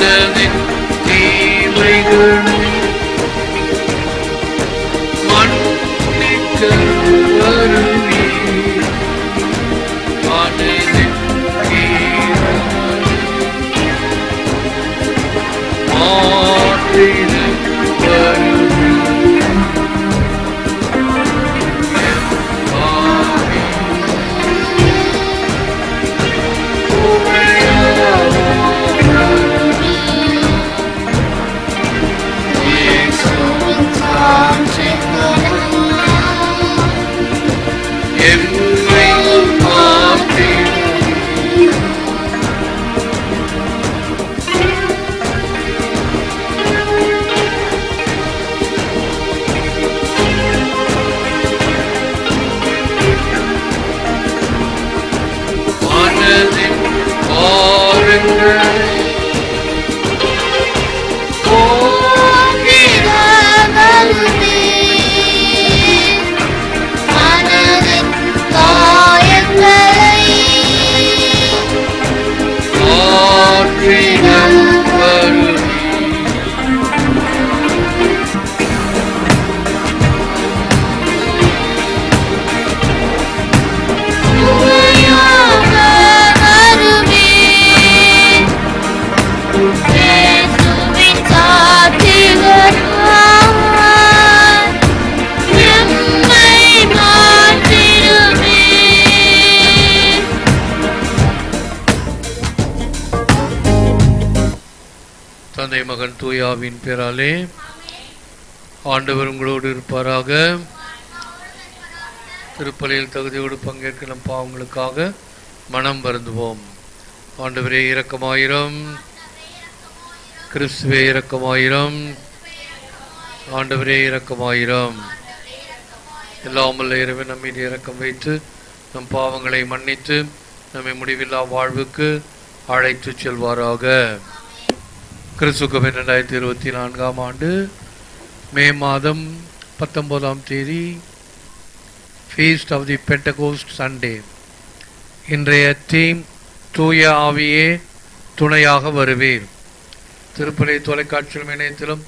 and தூயாவின் பேராலே ஆண்டவர் உங்களோடு இருப்பாராக. திருப்பலியில் தகுதியோடு பங்கேற்க நம் பாவங்களுக்காக மனம் வருந்துவோம். ஆண்டவரே இரக்கமாயிரம். கிறிஸ்துவே இரக்கமாயிரம். ஆண்டவரே இரக்கமாயிரம். எல்லாமல்ல இரவு நம்மீது இரக்கம் வைத்து நம் பாவங்களை மன்னித்து நம்மை முடிவில்லா வாழ்வுக்கு அழைத்து செல்வாராக. கிறிஸ்துக்கம் ரெண்டாயிரத்தி இருபத்தி நான்காம் ஆண்டு மே மாதம் பத்தொன்பதாம் தேதி feast of the Pentecost Sunday இன்றைய தீம் தூய ஆவியே துணையாக வருவேன் திருப்பலை தொலைக்காட்சியிலும் இணையத்திலும்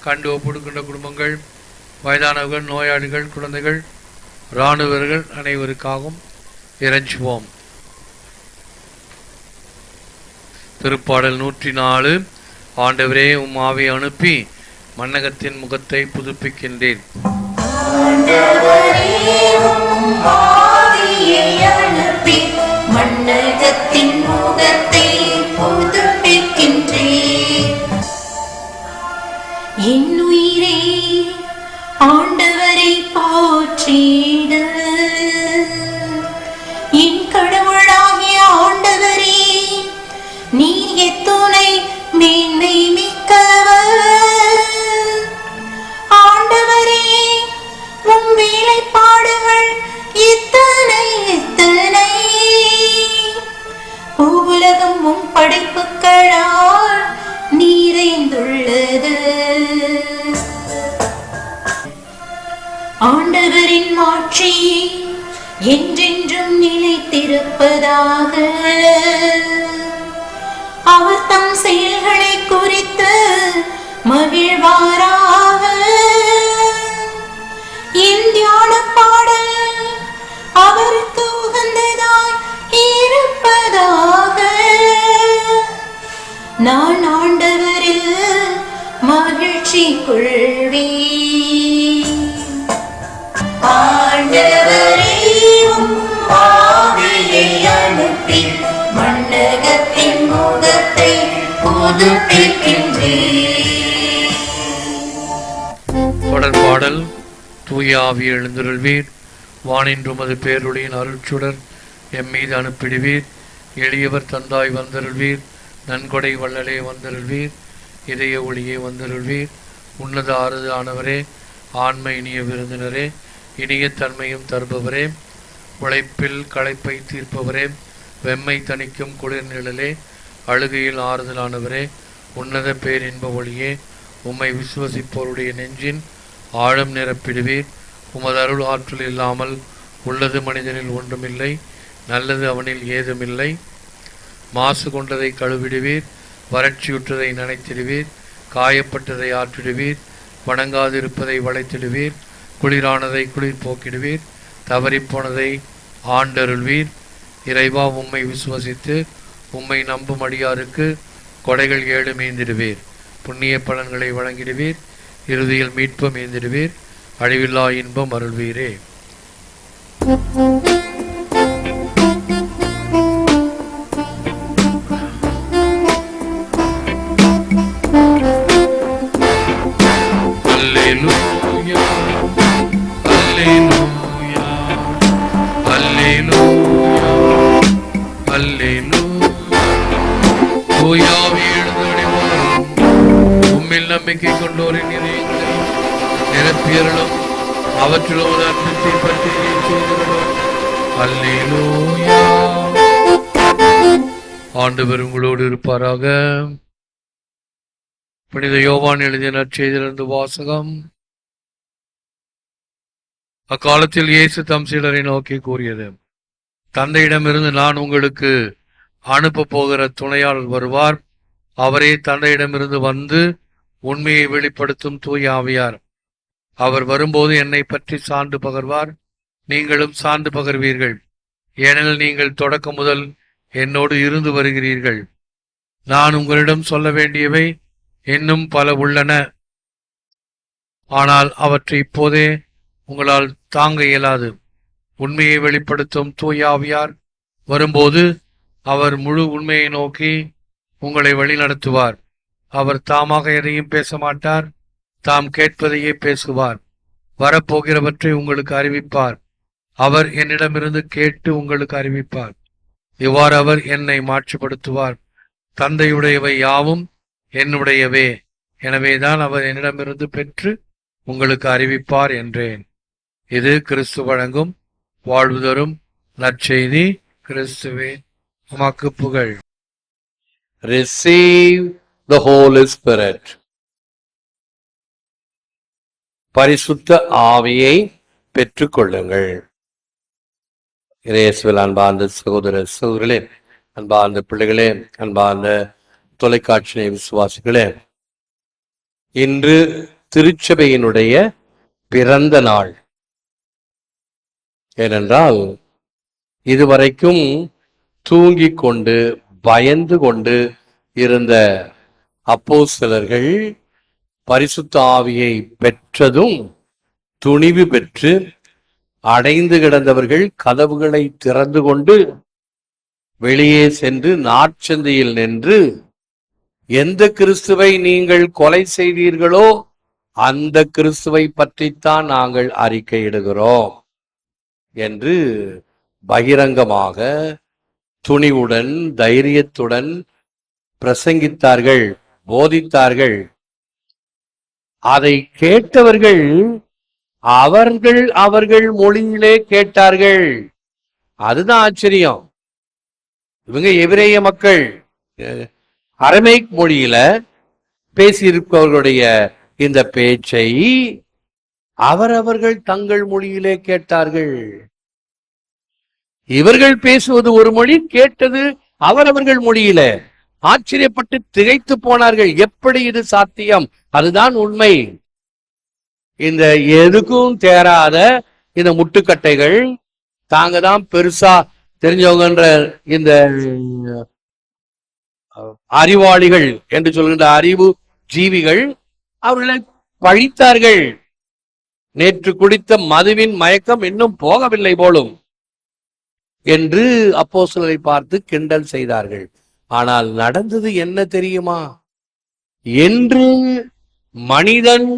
கண்டு ஒப்படுகின்ற குடும்பங்கள் வயதானவர்கள் நோயாளிகள் குழந்தைகள் இராணுவர்கள் அனைவருக்காகவும் இறைஞ்சுவோம். திருப்பாடல் நூற்றி நாலு ஆண்டவரே உம் ஆவி அனுப்பி மன்னகத்தின் முகத்தை புதுப்பிக்கின்றேன். ஆவியை புகழால் நிறைந்துள்ளது ஆண்டவரின் மாட்சி என்றென்றும் நிலைத்திருப்பதாக. அவர் தம் செயல்களை குறித்து மகிழ்வாராக. என் தியான பாடல் அவர் நான் ஆண்டவரில் மகிழ்ச்சி கொள்வே ஆண்டவரே ஆவியை அனுப்பி மண்டகத்தின் முகத்தை புதுப்பிக்கின்றேன். தொடர் பாடல் தூய ஆவி எழுந்தருள்வீர். வானின்று உமது பேருளியின் அருட்சுடர் எம் மீது அனுப்பிடுவீர். எளியவர் தந்தாய் வந்தருள்வீர். நன்கொடை வள்ளலே வந்தருள்வீர் இதய ஒளியே வந்தருள்வீர். உன்னத ஆறுது ஆனவரே ஆண்மை இனிய விருந்தினரே இனிய தன்மையும் தருபவரே உழைப்பில் களைப்பை தீர்ப்பவரே வெம்மை தணிக்கும் குளிர் நிழலே அழுகையில் ஆறுதலானவரே உன்னத பேரின்ப ஒளியே உம்மை விசுவசிப்போருடைய நெஞ்சின் ஆழம் நிரப்பிடுவீர். உமது அருள் ஆற்றல் இல்லாமல் உள்ளது மனிதனில் ஒன்றுமில்லை நல்லது அவனில் ஏதுமில்லை. மாசு கொண்டதை கழுவிடுவீர் வறட்சியுற்றதை நனைத்திடுவீர் காயப்பட்டதை ஆற்றிடுவீர் வணங்காதிருப்பதை வளைத்திடுவீர் குளிரானதை குளிர் போக்கிடுவீர் தவறிப்போனதை ஆண்டருள்வீர். இறைவா உம்மை விசுவசித்து உம்மை நம்பும் அடியாருக்கு கொடைகள் ஏழு மீந்திடுவீர் புண்ணிய பலன்களை வழங்கிடுவீர். இறுதியில் மீட்பு மீந்திடுவீர் அழிவில்லா இன்பம் அருள்வீரே. உம்மில் நம்பிக்கை கொண்டோரை இதயங்களை நிரப்பியருளும். அவற்றில் ஒரு அர்த்தத்தை பற்றி அல்லேலூயா. ஆண்டவர் உங்களோடு இருப்பாராக. புனித யோவான் எழுதிய நற்செய்திலிருந்து வாசகம். அக்காலத்தில் இயேசு தம் சீடரை நோக்கி கூறியது தந்தையிடமிருந்து நான் உங்களுக்கு அனுப்ப போகிற துணையாளர் வருவார். அவரே தந்தையிடமிருந்து வந்து உண்மையை வெளிப்படுத்தும் தூய் ஆவியார். அவர் வரும்போது என்னை பற்றி சான்று பகர்வார். நீங்களும் சான்று பகர்வீர்கள். ஏனெனில் நீங்கள் தொடக்கம் முதல் என்னோடு இருந்து வருகிறீர்கள். நான் உங்களிடம் சொல்ல வேண்டியவை இன்னும் பல உள்ளன. ஆனால் அவற்றை இப்போதே உங்களால் தாங்க இயலாது. உண்மையை வெளிப்படுத்தும் தூயாவியார் வரும்போது அவர் முழு உண்மையை நோக்கி உங்களை வழிநடத்துவார். அவர் தாமாக எதையும் பேச மாட்டார் தாம் கேட்பதையே பேசுவார். வரப்போகிறவற்றை உங்களுக்கு அறிவிப்பார். அவர் என்னிடமிருந்து கேட்டு உங்களுக்கு அறிவிப்பார். இவ்வாறு அவர் என்னை மாற்றுப்படுத்துவார். தந்தையுடையவை யாவும் என்னுடையவே. எனவேதான் அவர் என்னிடமிருந்து பெற்று உங்களுக்கு அறிவிப்பார் என்றேன். இது கிறிஸ்து வழங்கும் வாழ்வு தரும் நற்செய்தி கிறிஸ்துவே. உமக்கு புகழ். ரிசீவ் த ஹோலி ஸ்பிரிட் பரிசுத்த ஆவியை பெற்றுக்கொள்ளுங்கள். இயேசுவில் அன்பார்ந்த சகோதர சகோதரர்களே அன்பார்ந்த பிள்ளைகளே அன்பார்ந்த தொலைக்காட்சி விசுவாசிகளே இன்று திருச்சபையினுடைய பிறந்த நாள். ஏனென்றால் இதுவரைக்கும் தூங்கிக் கொண்டு பயந்து கொண்டு இருந்த அப்போஸ்தலர்கள் பரிசுத்த ஆவியை பெற்றதும் துணிவு பெற்று அடைந்து கிடந்தவர்கள் கதவுகளை திறந்து கொண்டு வெளியே சென்று நாற்சந்தையில் நின்று எந்த கிறிஸ்துவை நீங்கள் கொலை செய்தீர்களோ அந்த கிறிஸ்துவை பற்றித்தான் நாங்கள் அறிக்கையிடுகிறோம். என்று பகிரங்கமாக துணிவுடன் தைரியத்துடன் பிரசங்கித்தார்கள் போதித்தார்கள். அதை கேட்டவர்கள் அவர்கள் அவர்கள் மொழியிலே கேட்டார்கள். அதுதான் ஆச்சரியம். இவங்க எபிரேய மக்கள். அரமேக் அரமைக் மொழியில பேசியிருப்பவர்களுடைய இந்த பேச்சை அவரவர்கள் தங்கள் மொழியிலே கேட்டார்கள். இவர்கள் பேசுவது ஒரு மொழி கேட்டது அவரவர்கள் மொழியில. ஆச்சரியப்பட்டு திகைத்து போனார்கள். எப்படி இது சாத்தியம்? அதுதான் உண்மை. இந்த எதுக்கும் தேராத இந்த முட்டுக்கட்டைகள் தாங்க தான் பெருசா தெரிஞ்சவங்கன்ற இந்த அறிவாளிகள் என்று சொல்கின்ற அறிவு ஜீவிகள் அவர்களை பழித்தார்கள். நேற்று குடித்த மதுவின் மயக்கம் இன்னும் போகவில்லை போலும் என்று அப்போஸ்தலரை பார்த்து கிண்டல் செய்தார்கள். ஆனால் நடந்தது என்ன தெரியுமா? என்று மனிதன்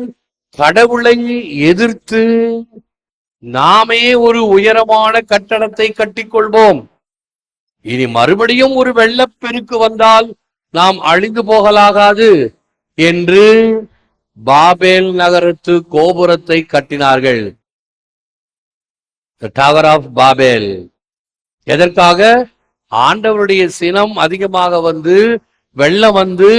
கடவுளை எதிர்த்து நாமே ஒரு உயரமான கட்டடத்தை கட்டிக்கொள்வோம். இனி மறுபடியும் ஒரு வெள்ளப்பெருக்கு வந்தால் நாம் அழிந்து போகலாகாது என்று பாபேல் நகரத்து கோபுரத்தை கட்டினார்கள். டவர் ஆஃப் பாபேல் எதற்காக? ஆண்டவருடைய சினம் அதிகமாக வந்து வெள்ளம் வந்து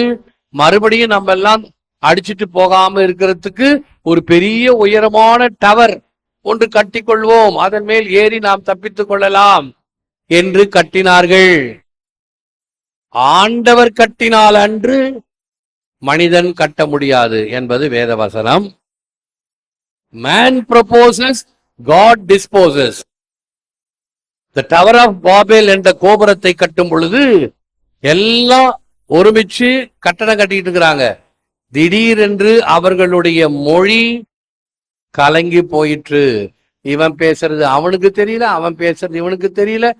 மறுபடியும் நம்ம எல்லாம் அடிச்சிட்டு போகாம இருக்கிறதுக்கு ஒரு பெரிய உயரமான டவர் ஒன்று கட்டிக்கொள்வோம். அதன் மேல் ஏறி நாம் தப்பித்துக் கொள்ளலாம் என்று கட்டினார்கள். ஆண்டவர் கட்டினால் அன்று மனிதன் கட்ட முடியாது என்பது வேதவசனம். Man proposes God disposes the tower of Babel என்ற கோபுரத்தை கட்டும் பொழுது எல்லாம் ஒருமிச்சு கட்டடம் கட்டிட்டு இருக்கிறாங்க. திடீரென்று அவர்களுடைய மொழி கலங்கி போயிற்று. இவன் பேசுறது அவனுக்கு தெரியல அவன் பேசுறது இவனுக்கு தெரியல.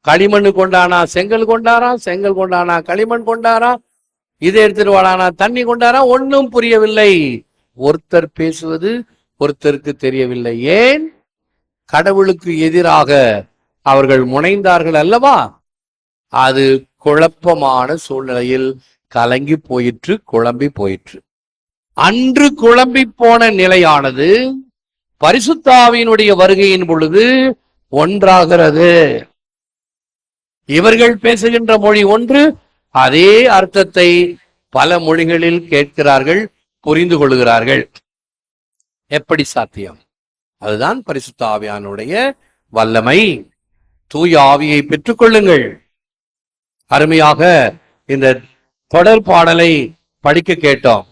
களிமண் கொண்டானா செங்கல் கொண்டாராம் செங்கல் கொண்டானா களிமண் கொண்டாராம். இதை எடுத்துட்டு வாடானா தண்ணி கொண்டாரா? ஒன்னும் புரியவில்லை. ஒருத்தர் பேசுவது ஒருத்தருக்கு தெரியவில்லை. ஏன்? கடவுளுக்கு எதிராக அவர்கள் முனைந்தார்கள் அல்லவா? அது குழப்பமான சூழ்நிலையில் கலங்கி போயிற்று குழம்பி போயிற்று. அன்று குழம்பி போன நிலையானது பரிசுத்தாவினுடைய வருகையின் பொழுது ஒன்றாகிறது. இவர்கள் பேசுகின்ற மொழி ஒன்று அதே அர்த்தத்தை பல மொழிகளில் கேட்கிறார்கள் புரிந்து கொள்கிறார்கள். எப்படி சாத்தியம்? அதுதான் பரிசுத்த ஆவியானுடைய வல்லமை. தூய ஆவியை பெற்றுக்கொள்ளுங்கள். அருமையாக இந்த தொடர் பாடலை படிக்க கேட்டோம்.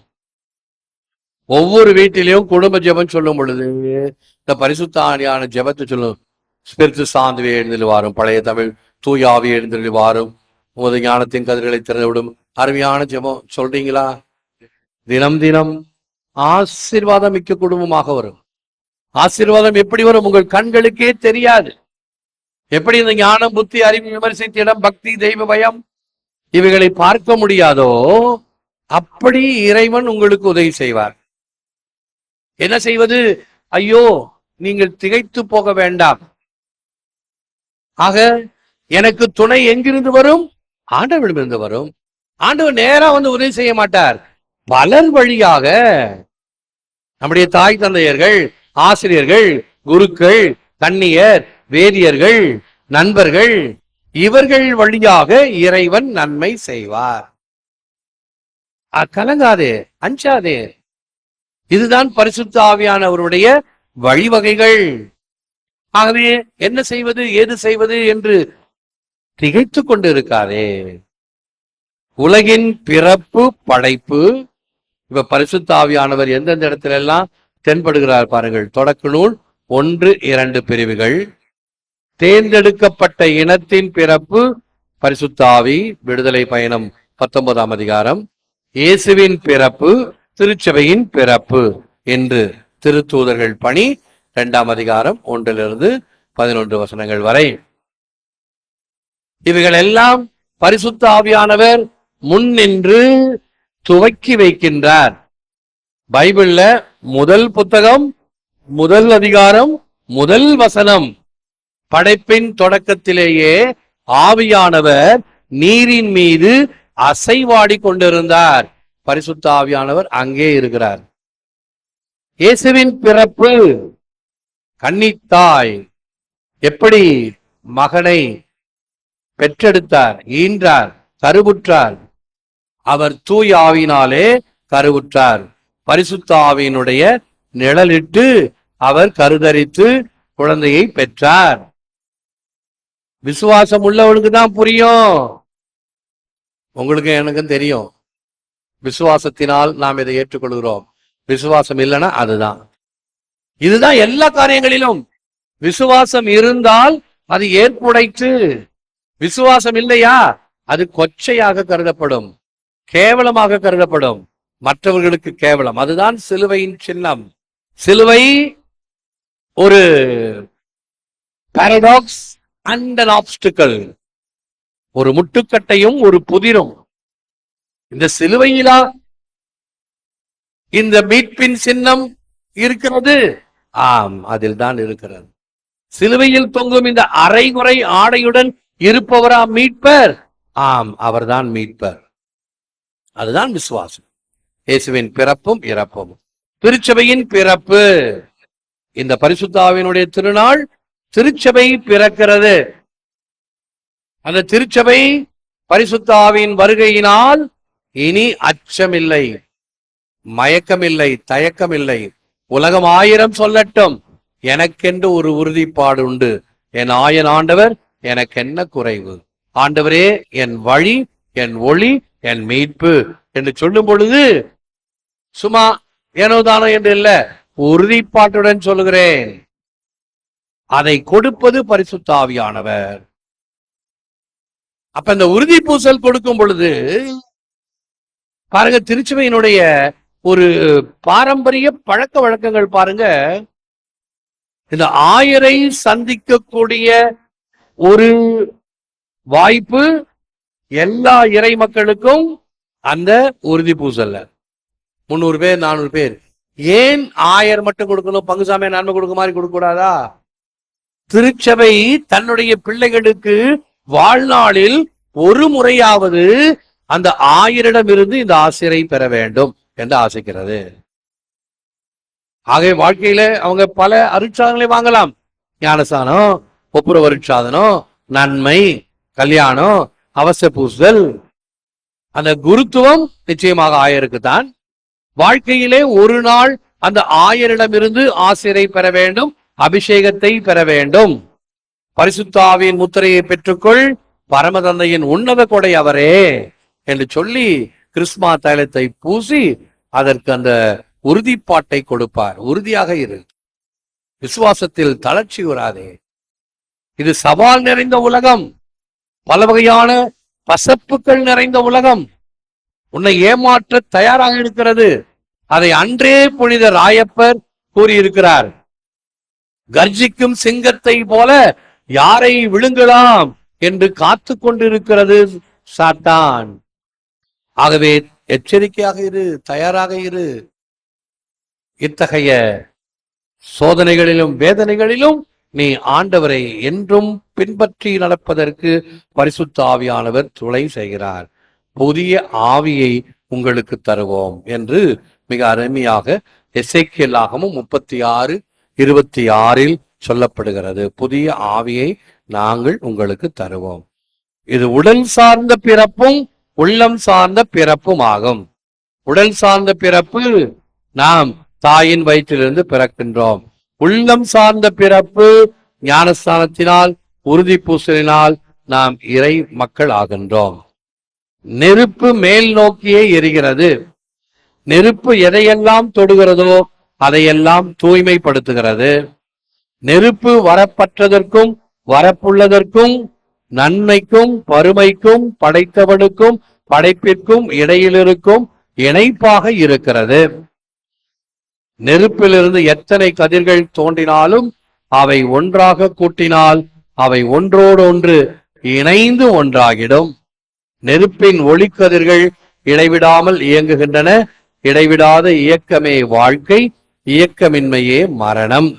ஒவ்வொரு வீட்டிலையும் குடும்ப ஜெபம் சொல்லும் பொழுது இந்த பரிசுத்தானியான ஜெபத்தை சொல்லும். ஸ்பிரித்து சாந்துவே எழுந்தில் வாரும் பழைய தமிழ் தூயாவி ஆவி வாரும் உமது ஞானத்தின் கதிர்களை திறந்துவிடும். அருமையான ஜெபம். சொல்றீங்களா? தினம் தினம் ஆசீர்வாதம் மிக்க குடும்பமாக வரும். ஆசீர்வாதம் எப்படி வரும்? உங்கள் கண்களுக்கே தெரியாது. எப்படி இந்த ஞானம் புத்தி அறிவு விமர்சித்திடம் பக்தி தெய்வ பயம் இவைகளை பார்க்க முடியாதோ அப்படி இறைவன் உங்களுக்கு உதவி செய்வார். என்ன செய்வது? ஐயோ நீங்கள் திகைத்து போக வேண்டாம். ஆக எனக்கு துணை எங்கிருந்து வரும்? ஆண்டவரிடமிருந்து வரும். ஆண்டவர் நேரா வந்து உதவி செய்ய மாட்டார். பலர் வழியாக நம்முடைய தாய் தந்தையர்கள் ஆசிரியர்கள் குருக்கள் கண்ணியர் வேதியர்கள் நண்பர்கள் இவர்கள் வழியாக இறைவன் நன்மை செய்வார். கலங்காதே அஞ்சாதே. இதுதான் பரிசுத்த ஆவியானவருடைய வழிவகைகள். ஆகவே என்ன செய்வது ஏது செய்வது என்று திகைத்து கொண்டிருக்காதே. உலகின் பிறப்பு படைப்பு இப்ப பரிசுத்தாவியானவர் எந்தெந்த இடத்துல எல்லாம் தென்படுகிறார் பாருங்கள். தொடக்க நூல் ஒன்று இரண்டு பிரிவுகள். தேர்ந்தெடுக்கப்பட்ட இனத்தின் பிறப்பு பரிசுத்தாவி விடுதலை பயணம் பத்தொன்பதாம் அதிகாரம். இயேசுவின் பிறப்பு திருச்சபையின் பிறப்பு என்று திருத்தூதர்கள் பணி இரண்டாம் அதிகாரம் ஒன்றிலிருந்து பதினொன்று வசனங்கள் வரை. இவைகள் எல்லாம் பரிசுத்த ஆவியானவர் முன் நின்று துவக்கி வைக்கின்றார். பைபிள்ல முதல் புத்தகம் முதல் அதிகாரம் முதல் வசனம். படைப்பின் தொடக்கத்திலேயே ஆவியானவர் நீரின் மீது அசைவாடி கொண்டிருந்தார். பரிசுத்த ஆவியானவர் அங்கே இருக்கிறார். இயேசுவின் பிறப்பு கன்னித்தாய். எப்படி? மகனை பெற்றெடுத்தார் ஈன்றார் கருவுற்றார். அவர் தூய் ஆவினாலே கருவுற்றார். பரிசுத்த ஆவியினுடைய நிழலிட்டு அவர் கருதரித்து குழந்தையை பெற்றார். விசுவாசம் உள்ளவனுக்கு தான் புரியும். உங்களுக்கு எனக்கும் தெரியும். விசுவாசத்தினால் நாம் இதை ஏற்றுக்கொள்கிறோம். விசுவாசம் இல்லைன்னா அதுதான். இதுதான் எல்லா காரியங்களிலும். விசுவாசம் இருந்தால் அது ஏற்புடைத்து விசுவாசம் இல்லையா? அது கொச்சையாக கருதப்படும். கேவலமாக கருதப்படும். மற்றவர்களுக்கு கேவலம். அதுதான் சிலுவையின் சின்னம். சிலுவை ஒரு பாரடாக்ஸ் அண்ட் அன் ஆப்ஸ்டிக்கல் ஒரு முட்டுக்கட்டையும் ஒரு புதிரும். இந்த சிலுவையிலா இந்த மீட்பின் சின்னம் இருக்கிறது? ஆம் அதில் தான் இருக்கிறது. சிலுவையில் தொங்கும் இந்த அரைகுறை ஆடையுடன் இருப்பவரா மீட்பர்? ஆம் அவர்தான் மீட்பர். அதுதான் விசுவாசம். இயேசுவின் பிறப்பும் இறப்பும். திருச்சபையின் பிறப்பு. இந்த பரிசுத்தாவினுடைய திருநாள் திருச்சபை பிறக்கிறது. அந்த திருச்சபை பரிசுத்தாவின் வருகையினால் இனி அச்சமில்லை மயக்கமில்லை தயக்கமில்லை. உலகம் ஆயிரம் சொல்லட்டும். எனக்கென்று ஒரு உறுதிப்பாடு உண்டு. என் ஆயன் ஆண்டவர் எனக்கு என்ன குறைவு? ஆண்டவரே என் வழி என் ஒளி என் மீட்பு என்று சொல்லும் பொழுது சும்மா ஏனோதானோ என்று இல்ல உறுதிப்பாட்டுடன் சொல்லுகிறேன். அதை கொடுப்பது பரிசுத்தாவியானவர். அப்ப இந்த உறுதி பூசல் கொடுக்கும் பொழுது பாருங்க திருச்சுவையினுடைய ஒரு பாரம்பரிய பழக்க வழக்கங்கள் பாருங்க. இந்த ஆயரை சந்திக்கக்கூடிய ஒரு வாய்ப்பு எல்லா இறை மக்களுக்கும் அந்த உறுதி பூசல்ல. முந்நூறு பேர் நானூறு பேர். ஏன் ஆயர் மட்டும் கொடுக்கணும்? பங்குசாமியை நன்மை கொடுக்க மாதிரி கொடுக்க கூடாதா திருச்சபை தன்னுடைய பிள்ளைகளுக்கு வாழ்நாளில் ஒரு முறையாவது அந்த ஆயரிடமிருந்து இந்த ஆசிரியை பெற வேண்டும் என்று ஆசைக்கிறது. ஆகவே வாழ்க்கையில அவங்க பல அருட்சாதங்களை வாங்கலாம். ஞானசானம் ஒப்புரவருட்சாதனம் நன்மை கல்யாணம் அவச பூசல் அந்த குருத்துவம் நிச்சயமாக ஆயருக்கு தான். வாழ்க்கையிலே ஒரு நாள் அந்த ஆயரிடமிருந்து ஆசிரை பெற வேண்டும் அபிஷேகத்தை பெற வேண்டும். பரிசுத்தாவின் முத்திரையை பெற்றுக்கொள் பரமதந்தையின் உன்னத கொடை அவரே என்று சொல்லி கிறிஸ்மா தைலத்தை பூசி அதற்கு அந்த உறுதிப்பாட்டை கொடுப்பார். உறுதியாக இரு. விசுவாசத்தில் தளர்ச்சி வராதே. இது சவால் நிறைந்த உலகம். பல வகையான பசப்புகள் நிறைந்த உலகம். உன்னை ஏமாற்ற தயாராக இருக்கிறது. அதை அன்றே புனித ராயப்பர் கூறியிருக்கிறார். கர்ஜிக்கும் சிங்கத்தை போல யாரை விழுங்கலாம் என்று காத்து கொண்டிருக்கிறது சாத்தான். ஆகவே எச்சரிக்கையாக இரு தயாராக இரு. இத்தகைய சோதனைகளிலும் வேதனைகளிலும் நீ ஆண்டவரை என்றும் பின்பற்றி நடப்பதற்கு பரிசுத்த ஆவியானவர் துளை செய்கிறார். புதிய ஆவியை உங்களுக்கு தருவோம் என்று மிக அருமையாக எசைக்கியலாகவும் முப்பத்தி ஆறு இருபத்தி ஆறில் சொல்லப்படுகிறது. புதிய ஆவியை நாங்கள் உங்களுக்கு தருவோம். இது உடல் சார்ந்த பிறப்பும் உள்ளம் சார்ந்த பிறப்பும் ஆகும் உடல் சார்ந்த பிறப்பு நாம் தாயின் வயிற்றிலிருந்து பிறக்கின்றோம். உள்ளம் சார்ந்த பிறப்பு ஞானஸ்தானத்தினால் உறுதி பூசலினால் நாம் இறை மக்கள் ஆகின்றோம் நெருப்பு மேல் நோக்கியே எரிகிறது. நெருப்பு எதையெல்லாம் தொடுகிறதோ அதையெல்லாம் தூய்மைப்படுத்துகிறது. நெருப்பு வரப்பற்றதற்கும் வரப்புள்ளதற்கும் நன்மைக்கும் பருமைக்கும் படைத்தவனுக்கும் படைப்பிற்கும் இடையிலிருக்கும் இணைப்பாக இருக்கிறது. நெருப்பிலிருந்து எத்தனை கதிர்கள் தோன்றினாலும் அவை ஒன்றாக கூட்டினால் அவை ஒன்றோடு ஒன்று இணைந்து ஒன்றாகிடும். நெருப்பின் ஒளிக்கதிர்கள் இடைவிடாமல் இயங்குகின்றன. இடைவிடாத இயக்கமே வாழ்க்கை இயக்கமின்மையே மரணம்.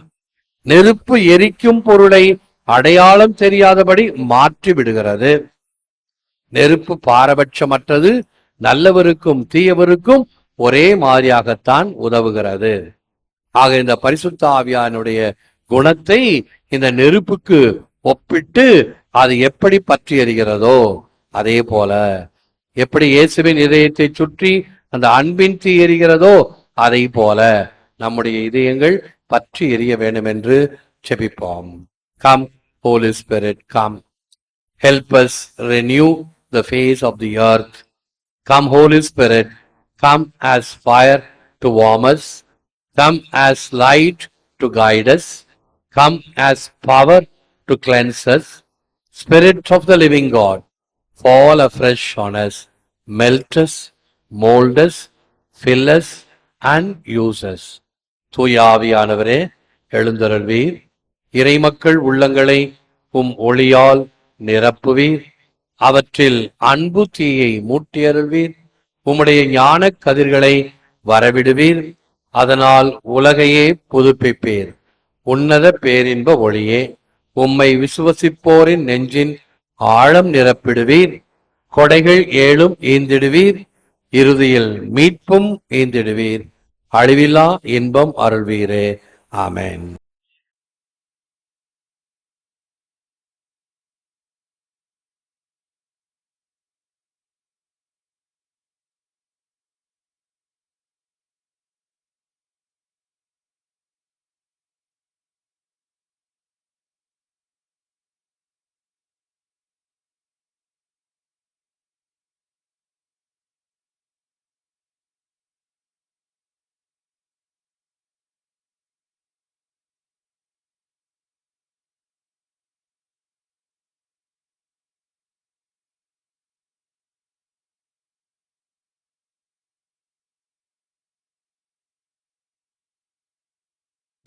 நெருப்பு எரிக்கும் பொருளை அடையாளம் தெரியாதபடி மாற்றி விடுகிறது நெருப்பு பாரபட்சமற்றது. நல்லவருக்கும் தீயவருக்கும் ஒரே மாதிரியாகத்தான் உதவுகிறது. ஆக இந்த பரிசுத்த ஆவியானுடைய குணத்தை இந்த நெருப்புக்கு ஒப்பிட்டு அது எப்படி பற்றி எறிகிறதோ அதே போல எப்படி இயேசுவின் இதயத்தை சுற்றி அந்த அன்பின் தீ எரிகிறதோ அதை போல நம்முடைய இதயங்கள் பற்றி எரிய வேண்டும் என்று செபிப்போம். Come holy spirit come help us renew the face of the earth come holy spirit come as fire to warm us, come as light to guide us, come as power to cleanse us. Spirit of the living God, fall afresh on us, melt us, mold us, fill us, and use us. தூயாவியானவரே எழுந்தருள்வீர் இறைமக்கள் உள்ளங்களை உம் ஒளியால் நிரப்புவீர் அவற்றில் அன்பு தீயை மூட்டியருள்வீர் உம்முடைய ஞானக் கதிர்களை வரவிடுவீர். அதனால் உலகையே புதுப்பிப்பீர். உன்னத பேரின்ப ஒளியே உம்மை விசுவசிப்போரின் நெஞ்சின் ஆழம் நிரப்பிடுவீர். கொடைகள் ஏழும் ஈந்திடுவீர். இறுதியில் மீட்பும் ஈந்திடுவீர். அழிவில்லா இன்பம் அருள்வீரே. ஆமேன்.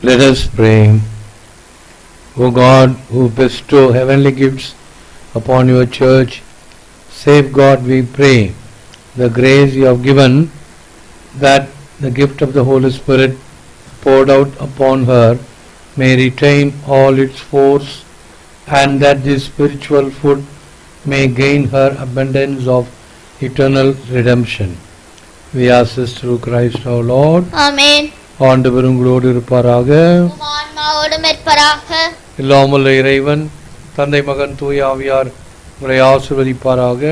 Let us pray. O God, who bestow heavenly gifts upon your church, save God, we pray, the grace you have given that the gift of the Holy Spirit poured out upon her may retain all its force and that this spiritual food may gain her abundance of eternal redemption. We ask this through Christ our Lord. Amen. ஆண்டவர் உங்களோடு இருப்பாராக. இல்லாமல் இறைவன் தந்தை மகன் தூய ஆவியார் உங்களை ஆசிர்வதிப்பாராக.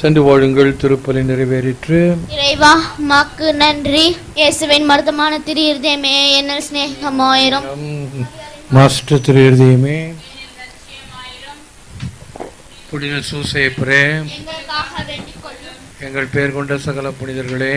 சென்று வாழுங்கள் திருப்பலி நிறைவேறிற்று. இறைவா உமக்கு நன்றி. இயேசுவின் மருதமான திரு இருதயமே என்ன சிநேகமாயிரும் மாஸ்டர் திரு இருதயமே புனித சூசேப்பரே. எங்கள் பேர் கொண்ட சகல புனிதர்களே.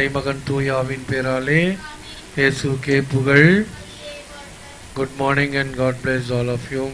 தந்தை மகன் தூயாவின் பேராலே இயேசுக்கே புகழ். Good morning and God bless all of you